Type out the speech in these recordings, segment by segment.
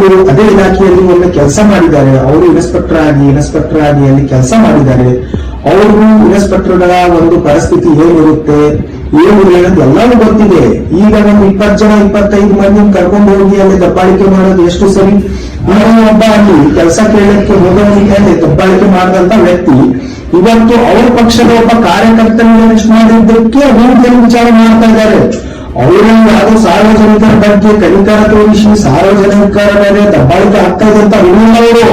ಅವರು ಅದೇ ಇಲಾಖೆಯಲ್ಲಿ ಒಮ್ಮೆ ಕೆಲಸ ಮಾಡಿದ್ದಾರೆ. ಅವರು ಇನ್ಸ್ಪೆಕ್ಟರ್ ಆಗಿ ಇನ್ಸ್ಪೆಕ್ಟರ್ ಆಗಿ ಅಲ್ಲಿ ಕೆಲಸ ಮಾಡಿದ್ದಾರೆ. ಅವರು ಇನ್ಸ್ಪೆಕ್ಟರ್ಗಳ ಒಂದು ಪರಿಸ್ಥಿತಿ ಏನಿರುತ್ತೆ ಏನಿಲ್ಲ ಹೇಳೋದು ಎಲ್ಲವೂ ಗೊತ್ತಿದೆ. ಈಗ ಒಂದು ಇಪ್ಪತ್ತು ಜನ, ಇಪ್ಪತ್ತೈದು ಮಂದಿ ಕರ್ಕೊಂಡು ಹೋಗಿ ಅಲ್ಲಿ ದಬ್ಬಾಳಿಕೆ ಮಾಡೋದು ಎಷ್ಟು ಸರಿ? ಒಬ್ಬ ಅಲ್ಲಿ ಕೆಲಸ ಕೇಳಕ್ಕೆ ಹೋಗೋದಕ್ಕೆ ಅಲ್ಲಿ ದಬ್ಬಾಳಿಕೆ ಮಾಡಿದಂತ ವ್ಯಕ್ತಿ, ಇವತ್ತು ಅವ್ರ ಪಕ್ಷದ ಒಬ್ಬ ಕಾರ್ಯಕರ್ತನ ಮಾಡಿದ್ದಕ್ಕೆ ವಿಚಾರ ಮಾಡ್ತಾ ಇದ್ದಾರೆ. ಅವರು ಅದು ಸಾರ್ವಜನಿಕರ ಬಗ್ಗೆ ಕನಿಕರ ತೋರಿಸಿ ಸಾರ್ವಜನಿಕರ ಮೇಲೆ ದಬ್ಬಾಳಿಕೆ ಆಗ್ತಾ ಅಂತ ಅವರು.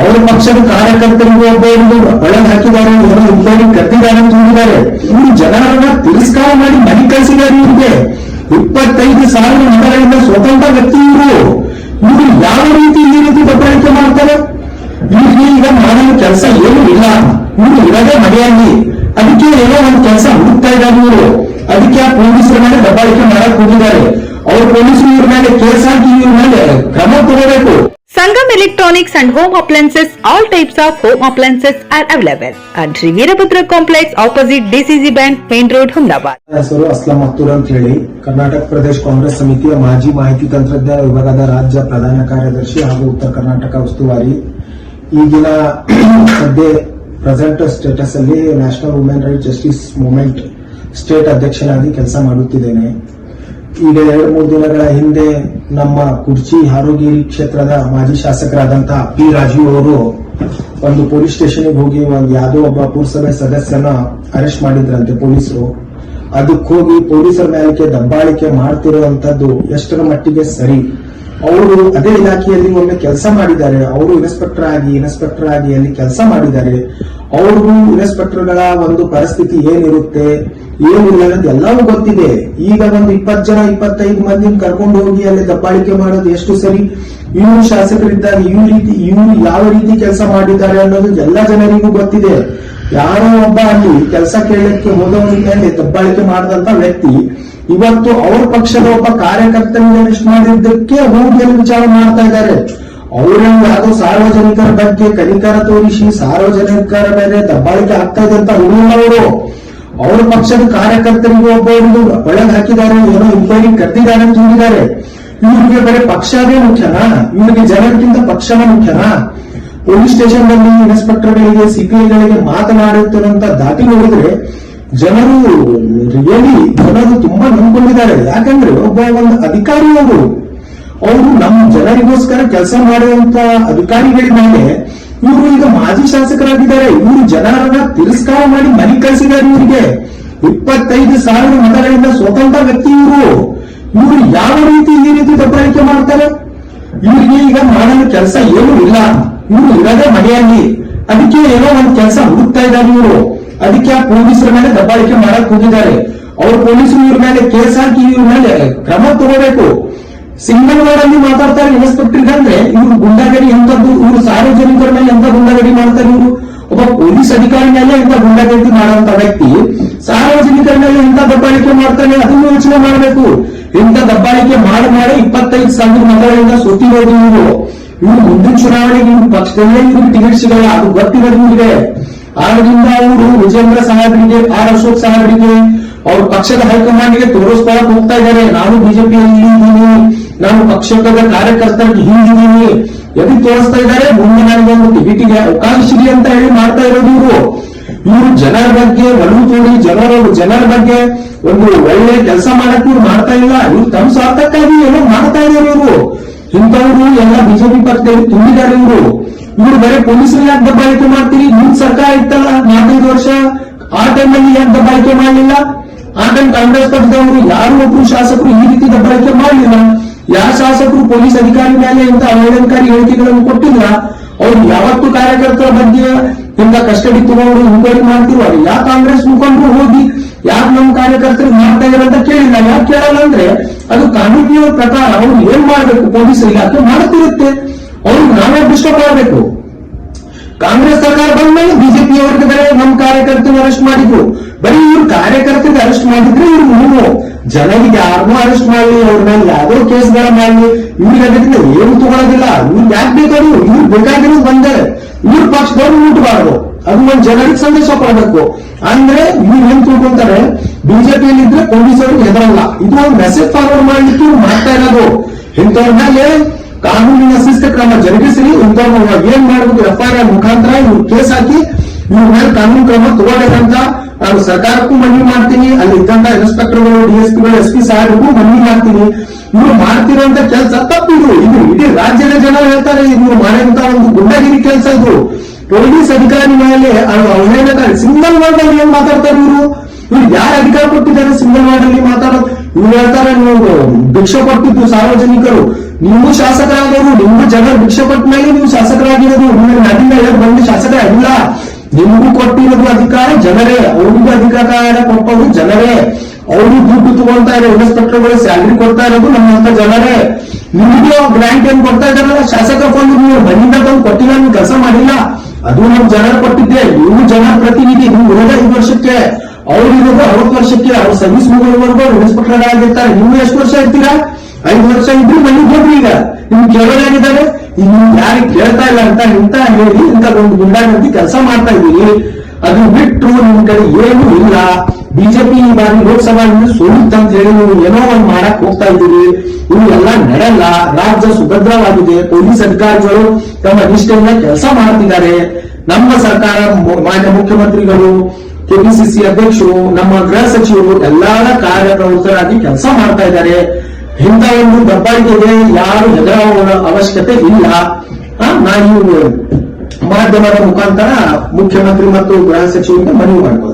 ಅವರ ಪಕ್ಷದ ಕಾರ್ಯಕರ್ತರಿಗೆ ಒಂದು ಒಳಗೆ ಹಾಕಿದ್ದಾರೆ ಏನೋ ಇಬ್ಬರಿಗೆ ಕಟ್ಟಿದ್ದಾರೆ ಅಂತ ಹೇಳಿದ್ದಾರೆ. ಇವರು ಜನರನ್ನ ತಿರಸ್ಕಾರ ಮಾಡಿ ಮನೆ ಕಳಿಸಿದ್ದಾರೆ ಇವ್ರಿಗೆ. ಇಪ್ಪತ್ತೈದು ಸಾವಿರ ಮತಗಳಿಂದ ಸ್ವತಂತ್ರ ವ್ಯಕ್ತಿ ಇವರು. ಇವರು ಯಾವ ರೀತಿ ಈ ರೀತಿ ದಬ್ಬಾಳಿಕೆ ಮಾಡ್ತಾರೆ? ಇವ್ರಿಗೆ ಈಗ ಮಾಡಲು ಕೆಲಸ ಏನೂ ಇಲ್ಲ. ಇವರು ಇರೋದೇ ಮನೆಯಲ್ಲಿ. ಅದಕ್ಕೆ ಏನೋ ಒಂದು ಕೆಲಸ ಹುಡುಕ್ತಾ ಇದ್ದಾರೆ ಇವರು. ಅದಕ್ಕೆ ಆ ಪೊಲೀಸರ ಮೇಲೆ ದಬ್ಬಾಳಿಕೆ ಮಾಡಕ್ ಹೋಗಿದ್ದಾರೆ. ಅವ್ರ ಪೊಲೀಸರು ಇವ್ರ ಮೇಲೆ ಕೇಸ್ ಹಾಕಿ ಇವ್ರ ಮೇಲೆ ಕ್ರಮ ತಗೋಬೇಕು. Sangam Electronics and Home Appliances, all types of home appliances are available. At Sri Veerabhadra Complex opposite DCC Bank, Main Road, Ahmedabad. ಹೆಸರು ಅಸ್ಲಂ ಅಖ್ತೂರ್ ಅಂತ ಹೇಳಿ. ಕರ್ನಾಟಕ ಪ್ರದೇಶ ಕಾಂಗ್ರೆಸ್ ಸಮಿತಿಯ ಮಾಜಿ ಮಾಹಿತಿ ತಂತ್ರಜ್ಞಾನ ವಿಭಾಗದ ರಾಜ್ಯ ಪ್ರಧಾನ ಕಾರ್ಯದರ್ಶಿ ಹಾಗೂ ಉತ್ತರ ಕರ್ನಾಟಕ ಉಸ್ತುವಾರಿ. ಈಗಿನ ಸದ್ಯ ಪ್ರೆಸೆಂಟ್ ಸ್ಟೇಟಸ್ ಅಲ್ಲಿ national women right justice movement state ಅಧ್ಯಕ್ಷನಾಗಿ ಕೆಲಸ ಮಾಡುತ್ತಿದ್ದೇನೆ. ಈಗ ಎರಡು, ಮೂರು ದಿನಗಳ ಹಿಂದೆ ನಮ್ಮ ಕುರ್ಚಿ ಹಾರೋಗಿರಿ ಕ್ಷೇತ್ರದ ಮಾಜಿ ಶಾಸಕರಾದಂತಹ ಪಿ ರಾಜು ಅವರು ಒಂದು ಪೊಲೀಸ್ ಸ್ಟೇಷನ್ಗೆ ಹೋಗಿ ಒಂದು ಯಾವುದೋ ಒಬ್ಬ ಪುರಸಭೆ ಸದಸ್ಯನ ಅರೆಸ್ಟ್ ಮಾಡಿದ್ರಂತೆ ಪೊಲೀಸರು. ಅದಕ್ಕೆ ಹೋಗಿ ಪೊಲೀಸರ ಮೇಲೆ ದಬ್ಬಾಳಿಕೆ ಮಾಡ್ತಿರುವಂತದ್ದು ಎಷ್ಟರ ಮಟ್ಟಿಗೆ ಸರಿ. ಅವರು ಅದೇ ಇಲಾಖೆಯಲ್ಲಿ ಒಮ್ಮೆ ಕೆಲಸ ಮಾಡಿದ್ದಾರೆ. ಅವರು ಇನ್ಸ್ಪೆಕ್ಟರ್ ಆಗಿ ಇನ್ಸ್ಪೆಕ್ಟರ್ ಆಗಿ ಅಲ್ಲಿ ಕೆಲಸ ಮಾಡಿದ್ದಾರೆ. ಅವ್ರಿಗೂ ಇನ್ಸ್ಪೆಕ್ಟರ್ಗಳ ಒಂದು ಪರಿಸ್ಥಿತಿ ಏನಿರುತ್ತೆ? ಏನಿಲ್ಲ ಅನ್ನೋದು ಎಲ್ಲವೂ ಗೊತ್ತಿದೆ. ಈಗ ಒಂದು ಇಪ್ಪತ್ತು ಜನ, ಇಪ್ಪತ್ತೈದು ಮಂದಿ ಕರ್ಕೊಂಡು ಹೋಗಿ ಅಲ್ಲಿ ದಬ್ಬಾಳಿಕೆ ಮಾಡೋದು ಎಷ್ಟು ಸರಿ? ಇವರು ಶಾಸಕರಿದ್ದಾಗ ಇವ್ ರೀತಿ, ಇವರು ಯಾವ ರೀತಿ ಕೆಲಸ ಮಾಡಿದ್ದಾರೆ ಅನ್ನೋದು ಎಲ್ಲ ಜನರಿಗೂ ಗೊತ್ತಿದೆ. ಯಾರೋ ಒಬ್ಬ ಅಲ್ಲಿ ಕೆಲಸ ಕೇಳಲಿಕ್ಕೆ ಹೋದವನಿಗೆ ಅಲ್ಲಿ ದಬ್ಬಾಳಿಕೆ ಮಾಡಿದಂತ ವ್ಯಕ್ತಿ, ಇವತ್ತು ಅವ್ರ ಪಕ್ಷದ ಒಬ್ಬ ಕಾರ್ಯಕರ್ತನಿಗೆ ಅರೆಸ್ಟ್ ಮಾಡಿದ್ದಕ್ಕೆ ಹೋಗಿ ವಿಚಾರ ಮಾಡ್ತಾ ಇದ್ದಾರೆ. ಅವರನ್ನು ಯಾವುದೋ ಸಾರ್ವಜನಿಕರ ಬಗ್ಗೆ ಕನಿಕರ ತೋರಿಸಿ, ಸಾರ್ವಜನಿಕರ ಮೇಲೆ ದಬ್ಬಾಳಿಕೆ ಆಗ್ತಾ ಇದೆ ಅಂತ ಅವರು. ಅವರ ಪಕ್ಷದ ಕಾರ್ಯಕರ್ತರಿಗೆ ಒಂದು ಒಳಗೆ ಹಾಕಿದ್ದಾರೆ, ಏನೋ ಇಬ್ಬರಿಗೆ ಕಟ್ಟಿದ್ದಾರೆ ಅಂತ ಹೇಳಿದ್ದಾರೆ. ಇವ್ರಿಗೆ ಬರೀ ಪಕ್ಷವೇ ಮುಖ್ಯನಾ? ಇವರಿಗೆ ಜನರಿಗಿಂತ ಪಕ್ಷವೇ ಮುಖ್ಯನಾ? ಪೊಲೀಸ್ ಸ್ಟೇಷನ್ನಲ್ಲಿ ಇನ್ಸ್ಪೆಕ್ಟರ್ಗಳಿಗೆ, ಸಿಪಿಐಗಳಿಗೆ ಮಾತನಾಡುತ್ತಿರುವಂತ ದಾಟಿ ನೋಡಿದ್ರೆ ಜನರು ರಿಯಲಿ ಜನರು ತುಂಬಾ ನಂಬಿಕೊಂಡಿದ್ದಾರೆ. ಯಾಕಂದ್ರೆ ಒಬ್ಬ ಒಂದು ಅಧಿಕಾರಿ ಅವರು. ಅವರು ನಮ್ಮ ಜನರಿಗೋಸ್ಕರ ಕೆಲಸ ಮಾಡುವಂತ ಅಧಿಕಾರಿಗಳ ಮೇಲೆ ಇವರು ಈಗ ಮಾಜಿ ಶಾಸಕರಾಗಿದ್ದಾರೆ. ಇವರು ಜನರನ್ನ ತಿರಸ್ಕಾರ ಮಾಡಿ ಮನೆ ಕಳಿಸಿದ್ದಾರೆ ಇವರಿಗೆ. ಇಪ್ಪತ್ತೈದು ಸಾವಿರ ಮತಗಳಿಂದ ಸ್ವತಂತ್ರ ವ್ಯಕ್ತಿ ಇವರು. ಇವರು ಯಾವ ರೀತಿ ಈ ರೀತಿ ದಬ್ಬಾಳಿಕೆ ಮಾಡ್ತಾರೆ? ಇವರಿಗೆ ಈಗ ಮಾಡಲು ಕೆಲಸ ಏನೂ ಇಲ್ಲ. ಇವರು ಇರೋದೇ ಮನೆಯಲ್ಲಿ. ಅದಕ್ಕೆ ಏನೋ ಒಂದು ಕೆಲಸ ಹುಡುಕ್ತಾ ಇದ್ದಾರೆ ಇವರು. ಅದಕ್ಕೆ ಆ ಪೊಲೀಸರ ಮೇಲೆ ದಬ್ಬಾಳಿಕೆ ಮಾಡಕ್ ಹೋಗಿದ್ದಾರೆ ಅವ್ರ ಪೊಲೀಸರು ಇವ್ರ ಮೇಲೆ ಕೇಸ್ ಹಾಕಿ ಇವ್ರ ಮೇಲೆ ಕ್ರಮ ತಗೋಬೇಕು. ಸಿಂಗಲ್ ವಾರ್ಡ್ ಅಲ್ಲಿ ಮಾತಾಡ್ತಾರೆ ಇನ್ಸ್ಪೆಕ್ಟರ್ ಅಂದ್ರೆ ಇವರು ಗುಂಡಾಗಡಿ ಎಂತದ್ದು ಇವರು ಸಾರ್ವಜನಿಕರ ಮೇಲೆ ಎಂತ ಗುಂಡಾಗಡಿ ಮಾಡ್ತಾರೆ ಇವರು. ಒಬ್ಬ ಪೊಲೀಸ್ ಅಧಿಕಾರಿ ಮೇಲೆ ಎಂತ ಗುಂಡಾಗಡಿ ಮಾಡುವಂತ ವ್ಯಕ್ತಿ ಸಾರ್ವಜನಿಕರ ಮೇಲೆ ಎಂತ ದಬ್ಬಾಳಿಕೆ ಮಾಡ್ತಾನೆ, ಅದನ್ನು ಯೋಚನೆ ಮಾಡಬೇಕು. ಇಂಥ ದಬ್ಬಾಳಿಕೆ ಮಾಡಿ ಮಾಡಿ ಇಪ್ಪತ್ತೈದು ಸಾವಿರ ಮತಗಳಿಂದ ಸೋತಿರೋದು ಇವರು. ಇವರು ಮುಂದಿನ ಚುನಾವಣೆಗೆ ಇವ್ರ ಪಕ್ಷದಲ್ಲೇ ಇವ್ರಿಗೆ ಟಿಕೆಟ್ ಸಿಗಲ್ಲ, ಅದು ಗೊತ್ತಿರೋದು ನಿಮಗೆ ಆದ್ರಿಂದ ಅವರು ವಿಜೇಂದ್ರ ಸಾಹೇಬರಿಗೆ, ಆರ್ ಅಶೋಕ್ ಸಾಹೇಬರಿಗೆ, ಅವ್ರ ಪಕ್ಷದ ಹೈಕಮಾಂಡ್ಗೆ ತೋರಿಸ್ಕೊಳಕ್ ಹೋಗ್ತಾ ಇದ್ದಾರೆ. ನಾನು ಬಿಜೆಪಿಯಲ್ಲಿ ಇದ್ದೀನಿ. ನಾನು ಪಕ್ಷದ ಕಾರ್ಯಕರ್ತರಿಗೆ ಹಿಂದಿದ್ದೀನಿ ಎಲ್ಲಿ ತೋರಿಸ್ತಾ ಇದ್ದಾರೆ. ಮುಂದೆ ನನಗೆ ಒಂದು ಟಿಕೆಟಿಗೆ ಅವಕಾಶ ಅಂತ ಹೇಳಿ ಮಾಡ್ತಾ ಇರೋದು ಇವರು. ಇವರು ಜನರ ಬಗ್ಗೆ ಒಲವು ತೋಡಿ, ಜನರ ಜನರ ಬಗ್ಗೆ ಒಂದು ಒಳ್ಳೆ ಕೆಲಸ ಮಾಡಕ್ಕೆ ಇವ್ರು ಮಾಡ್ತಾ ಇಲ್ಲ. ಇವ್ರು ತಮ್ಮ ಸ್ವಾರ್ಥಕ್ಕಾಗಿ ಏನೋ ಮಾಡ್ತಾ ಇದ್ದಾರೆ ಇವರು. ಇಂಥವ್ರು ಎಲ್ಲ ಬಿಜೆಪಿ ಪಕ್ಷದಲ್ಲಿ ತುಂಬಿದ್ದಾರೆ ಇವರು. ಇವರು ಬರೀ ಪೊಲೀಸರು ಯಾಕೆ ದಬ್ಬಾಳಿಕೆ ಮಾಡ್ತೀರಿ? ನಿಮ್ ಸರ್ಕಾರ ಇತ್ತಲ್ಲ ನಾಲ್ಕೈದು ವರ್ಷ? ಆ ಟೈಮಲ್ಲಿ ಯಾಕೆ ದಬ್ಬಾಳಿಕೆ ಮಾಡಲಿಲ್ಲ? ಆ ಟೈಮ್ ಕಾಂಗ್ರೆಸ್ ಪಕ್ಷದವರು ಯಾರು ಒಬ್ರು ಶಾಸಕರು ಈ ರೀತಿ ದಬ್ಬಾಳಿಕೆ ಮಾಡಲಿಲ್ಲ? ಯಾವ ಶಾಸಕರು ಪೊಲೀಸ್ ಅಧಿಕಾರಿ ಮೇಲೆ ಇಂತಹ ಅವಹೇಳನಕಾರಿ ಹೇಳಿಕೆಗಳನ್ನು ಕೊಟ್ಟಿದ್ರ ಅವ್ರು ಯಾವತ್ತು ಕಾರ್ಯಕರ್ತರ ಬಗ್ಗೆ ಇಂಥ ಕಸ್ಟಡಿ ತಗೊಂಡು ಹಿಂಗಾರಿ ಮಾಡ್ತಿರುವಾಗ ಯಾವ ಕಾಂಗ್ರೆಸ್ ಮುಖಂಡರು ಹೋಗಿ ಯಾಕೆ ನಮ್ಮ ಕಾರ್ಯಕರ್ತರು ಮಾಡ್ತಾ ಇದ್ದಾರೆ ಅಂತ ಕೇಳಿಲ್ಲ. ಯಾಕೆ ಕೇಳಲ್ಲ ಅಂದ್ರೆ ಅದು ಕಾನೂನಿಯ ಪ್ರಕಾರ ಅವ್ರು ಏನ್ ಮಾಡ್ಬೇಕು? ಪೊಲೀಸ್ ಇಲಾಖೆ ಮಾಡ್ತಿರುತ್ತೆ. ಅವ್ರು ನಾವೇ ಡಿಸ್ಟರ್ಬ್ ಮಾಡಬೇಕು ಕಾಂಗ್ರೆಸ್ ಸರ್ಕಾರ ಬಂದ್ಮೇಲೆ ಬಿಜೆಪಿ ಅವ್ರಿಗೆ ಬರೀ ನಮ್ಮ ಕಾರ್ಯಕರ್ತರು ಅರೆಸ್ಟ್ ಮಾಡಿದ್ರು. ಬರೀ ಇವ್ರು ಕಾರ್ಯಕರ್ತರಿಗೆ ಅರೆಸ್ಟ್ ಮಾಡಿದ್ರೆ ಇವ್ರು ಜನರಿಗೆ ಯಾರನ್ನೂ ಅರೆಸ್ಟ್ ಮಾಡಲಿ, ಅವ್ರ ಮೇಲೆ ಯಾವ್ದೋ ಕೇಸ್ಗಳ ಮಾಡಲಿ ಇವ್ರಿಗೆ ಅದರಿಂದ ಏನು ತಗೊಳ್ಳೋದಿಲ್ಲ ಇವ್ರು ಯಾಕೆ ಬೇಕಾದ್ರು ಇವ್ರು ಬೇಕಾಗಿರೋದು ಬಂದೆ. ಇವ್ರ ಪಕ್ಷದವ್ರು ಮುಟ್ಟಬಾರದು ಅದು ಒಂದು ಜನರಿಗೆ ಸಂದೇಶ ಕೊಡಬೇಕು. ಅಂದ್ರೆ ಇವ್ರು ಏನ್ ತಿಳ್ಕೊಂತಾರೆ? ಬಿಜೆಪಿಯಲ್ಲಿ ಇದ್ರೆ ಪೊಲೀಸರು ಹೆದರಲ್ಲ. ಇದು ಒಂದು ಮೆಸೇಜ್ ಫಾರ್ವರ್ಡ್ ಮಾಡ್ಲಿಕ್ಕೆ ಮಾಡ್ತಾ ಇರೋದು. ಇಂಥವ್ರ ಮೇಲೆ ಕಾನೂನಿನ ಶಿಸ್ತ ಕ್ರಮ ಜರುಗಿಸಿ ಇಂಥವ್ರನ್ನ ಏನ್ ಮಾಡಬೇಕು ಎಫ್ಐಆರ್ ಮುಖಾಂತರ ಇವ್ರು ಕೇಸ್ ಹಾಕಿ ಇವ್ರ ಮೇಲೆ ಕಾನೂನು ಕ್ರಮ ತಗೋಬೇಕಂತ ನಾನು ಸರ್ಕಾರಕ್ಕೂ ಮನವಿ ಮಾಡ್ತೀನಿ, ಅಲ್ಲಿ ಇದ್ದಂತ ಇನ್ಸ್ಪೆಕ್ಟರ್ಗಳು ಡಿಎಸ್ಪಿಗಳು ಎಸ್ ಪಿ ಸಾಹೇಬ್ಗೂ ಮನವಿ ಮಾಡ್ತೀನಿ. ಇವ್ರು ಮಾಡ್ತಿರೋಂತ ಕೆಲಸ ತಪ್ಪು ಇದು. ಇಡೀ ರಾಜ್ಯದ ಜನ ಹೇಳ್ತಾರೆ ಇವ್ರು ಮಾಡಿದಂತ ಒಂದು ಗುಂಡಗಿರಿ ಕೆಲಸ ಇದು. ಪೊಲೀಸ್ ಅಧಿಕಾರಿ ಮೇಲೆ ಅವಹೇಳನಕಾರಿ ಸಿಂಗಲ್ ವರ್ಡ್ ಅಲ್ಲಿ ಏನ್ ಮಾತಾಡ್ತಾರೆ ಇವರು? ಇವ್ರು ಯಾರು ಅಧಿಕಾರ ಕೊಟ್ಟಿದ್ದಾರೆ ಸಿಂಗಲ್ ವರ್ಡ್ ಅಲ್ಲಿ ಮಾತಾಡೋದು? ಇವ್ರು ಹೇಳ್ತಾರೆ, ನೀವು ಭಿಕ್ಷೆ ಕೊಟ್ಟಿದ್ದು ಸಾರ್ವಜನಿಕರು. ನೀವು ಶಾಸಕರಾಗೋರು ನಿಮ್ಮ ಜನ ಭಿಕ್ಷೆ ಕೊಟ್ಟ ಮೇಲೆ ನೀವು ಶಾಸಕರಾಗಿರೋದು. ನಿಮಗೆ ನದಿ ಮೇಲೆ ಬಂದು ಇಲ್ಲ ನಿಮಗೂ ಕೊಟ್ಟಿರೋದು ಜನರೇ, ಅವ್ರಿಗೂ ಅಧಿಕಾರ ಕೊಟ್ಟವರು ಜನರೇ. ಅವರು ದುಡ್ಡು ತಗೊಳ್ತಾ ಇರೋ ಇನ್ಸ್ಪೆಕ್ಟರ್ಗಳು ಸ್ಯಾಲ್ರಿ ಕೊಡ್ತಾ ಇರೋದು ನಮ್ಮಂತ ಜನರೇ. ನಿಮಗೂ ಗ್ರಾಂಟ್ ಏನ್ ಕೊಡ್ತಾ ಇದಾರಲ್ಲ ಶಾಸಕ ಫಂಡ್ ನೀವು ಮನೆಯಿಂದ ತಂದು ಕೊಟ್ಟಿಲ್ಲ, ನೀವು ಕೆಲಸ ಮಾಡಿಲ್ಲ. ಅದು ನಮ್ ಜನರು ಕೊಟ್ಟಿದ್ದೆ, ನೀವು ಜನರ ಪ್ರತಿನಿಧಿ, ನೀವು ಇರೋದೇ ಐದು ವರ್ಷಕ್ಕೆ. ಅವ್ರು ಇರೋದು ಅರವತ್ತು ವರ್ಷಕ್ಕೆ, ಅವ್ರ ಸರ್ವಿಸ್ ಮುಗಿದವರೆಗೂ ಇನ್ಸ್ಪೆಕ್ಟರ್ ಆಗಿರ್ತಾರೆ. ನೀವು ಎಷ್ಟು ವರ್ಷ ಇರ್ತೀರಾ? ಐದು ವರ್ಷ ಇದ್ರು ಮನೆಗೆ ಹೋಗ್ರಿ ಈಗ. ನಿಮ್ಗೆ ಕೇಳೋರಾಗಿದ್ದಾರೆ ಇನ್ನು ಯಾರಿಗೆ ಕೇಳ್ತಾ ಇಲ್ಲ ಅಂತ ಇಂತ ಹೇಳಿ ಇಂತ ಒಂದು ಗುಂಡಾಗಿ ಕೆಲಸ ಮಾಡ್ತಾ ಇದೀವಿ ಅದು ಬಿಟ್ಟು ನಿಮ್ ಕಡೆ ಏನೂ ಇಲ್ಲ. ಬಿಜೆಪಿ ಈ ಬಾರಿ ಲೋಕಸಭಾ ಸೋಲುತ್ತ ಅಂತ ಹೇಳಿ ನೀವು ಏನೋ ಒಂದು ಮಾಡಕ್ ಹೋಗ್ತಾ ಇದ್ದೀರಿ. ಇವು ಎಲ್ಲ ನಡೆಯಲ್ಲ ರಾಜ್ಯ ಸುಭದ್ರವಾಗಿದೆ. ಪೊಲೀಸ್ ಅಧಿಕಾರಿಗಳು ತಮ್ಮ ನಿಷ್ಠೆಯಿಂದ ಕೆಲಸ ಮಾಡ್ತಿದ್ದಾರೆ ನಮ್ಮ ಸರ್ಕಾರ ಮಾನ್ಯ ಮುಖ್ಯಮಂತ್ರಿಗಳು, ಕೆಪಿಸಿಸಿ ಅಧ್ಯಕ್ಷರು, ನಮ್ಮ ಗೃಹ ಸಚಿವರು ಎಲ್ಲರ ಕಾರ್ಯಪ್ರವೃತ್ತರಾಗಿ ಕೆಲಸ ಮಾಡ್ತಾ ಇದ್ದಾರೆ. ಇಂತ ಒಂದು ದಬ್ಬಾಳಿಕೆಗೆ ಯಾರು ಹೆದರಾಗುವ ಅವಶ್ಯಕತೆ ಇಲ್ಲ. ನಾನು ಮಾಧ್ಯಮದ ಮುಖಾಂತರ ಮುಖ್ಯಮಂತ್ರಿ ಮತ್ತು ಗೃಹ ಸಚಿವರಿಗೆ ಮನವಿ ಮಾಡ್ಬೋದು.